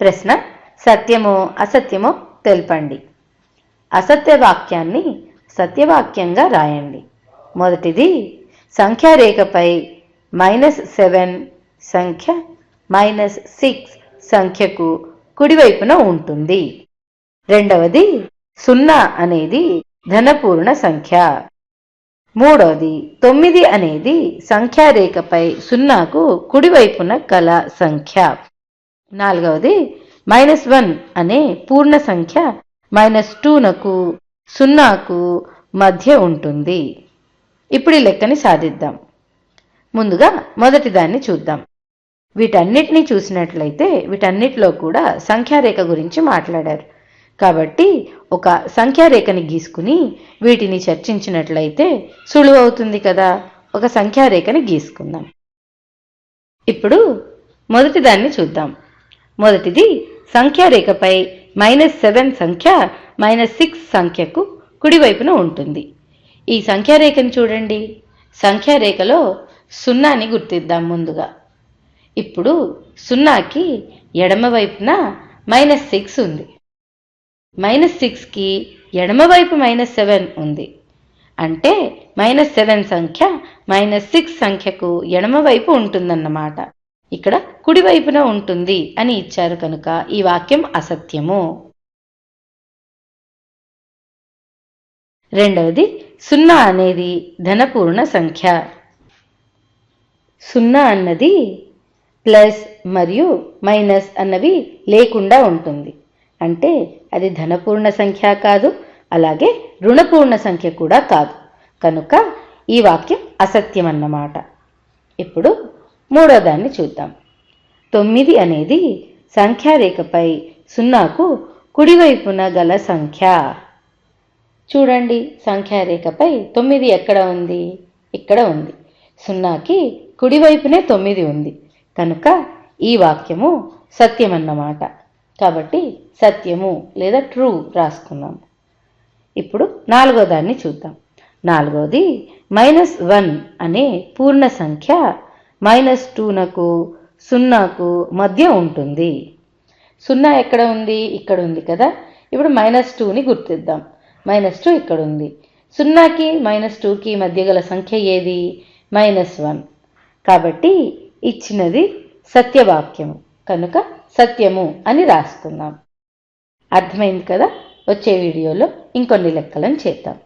ప్రశ్న సత్యమో అసత్యమో తెలపండి. అసత్య వాక్యాన్ని సత్యవాక్యంగా రాయండి. మొదటిది సంఖ్యారేఖపై మైనస్ సెవెన్ సంఖ్య మైనస్ సిక్స్ సంఖ్యకు కుడివైపున ఉంటుంది. రెండవది సున్నా అనేది ధనపూర్ణ సంఖ్య. మూడవది తొమ్మిది అనేది సంఖ్యారేఖపై సున్నాకు కుడివైపున కల సంఖ్య. నాలుగవది మైనస్ వన్ అనే పూర్ణ సంఖ్య మైనస్ టూనకు సున్నాకు మధ్య ఉంటుంది. ఇప్పుడు ఈ లెక్కని సాధిద్దాం. ముందుగా మొదటి దాన్ని చూద్దాం. వీటన్నిటిని చూసినట్లయితే వీటన్నిటిలో కూడా సంఖ్యారేఖ గురించి మాట్లాడారు. కాబట్టి ఒక సంఖ్యారేఖని గీసుకుని వీటిని చర్చించినట్లయితే సులువవుతుంది కదా? ఒక సంఖ్యారేఖని గీసుకుందాం. ఇప్పుడు మొదటి దాన్ని చూద్దాం. మొదటిది సంఖ్యారేఖపై మైనస్ సెవెన్ సంఖ్య మైనస్ సిక్స్ సంఖ్యకు కుడివైపున ఉంటుంది. ఈ సంఖ్యారేఖను చూడండి. సంఖ్యారేఖలో సున్నాని గుర్తిద్దాం ముందుగా. ఇప్పుడు సున్నాకి ఎడమవైపున మైనస్ సిక్స్ ఉంది. మైనస్ సిక్స్కి ఎడమవైపు మైనస్ సెవెన్ ఉంది. అంటే మైనస్ సెవెన్ సంఖ్య మైనస్ సిక్స్ సంఖ్యకు ఎడమవైపు ఉంటుందన్నమాట. ఇక్కడ కుడివైపున ఉంటుంది అని ఇచ్చారు కనుక ఈ వాక్యం అసత్యము. రెండవది సున్నా అనేది ధనపూర్ణ సంఖ్య. సున్నా అన్నది ప్లస్ మరియు మైనస్ అన్నవి లేకుండా ఉంటుంది. అంటే అది ధనపూర్ణ సంఖ్య కాదు అలాగే రుణపూర్ణ సంఖ్య కూడా కాదు. కనుక ఈ వాక్యం అసత్యం అన్నమాట ఇప్పుడు మూడో దాన్ని చూద్దాం. తొమ్మిది అనేది సంఖ్యారేఖపై సున్నాకు కుడివైపున గల సంఖ్య. చూడండి సంఖ్యారేఖపై తొమ్మిది ఎక్కడ ఉంది? ఇక్కడ ఉంది. సున్నాకి కుడివైపునే తొమ్మిది ఉంది. కనుక ఈ వాక్యము సత్యమన్నమాట. కాబట్టి సత్యము లేదా ట్రూ రాసుకున్నాము ఇప్పుడు నాలుగో దాన్ని చూద్దాం. నాలుగోది మైనస్ వన్ అనే పూర్ణ సంఖ్య మైనస్ టూనకు సున్నాకు మధ్య ఉంటుంది. సున్నా ఎక్కడ ఉంది? ఇక్కడ ఉంది కదా. ఇప్పుడు మైనస్ టూని గుర్తిద్దాం. మైనస్ టూ ఇక్కడ ఉంది. సున్నాకి మైనస్ టూకి మధ్య గల సంఖ్య ఏది? Minus one. కాబట్టి ఇచ్చినది సత్యవాక్యము. కనుక సత్యము అని రాసుకుందాం అర్థమైంది కదా? వచ్చే వీడియోలో ఇంకొన్ని లెక్కలను చేద్దాం.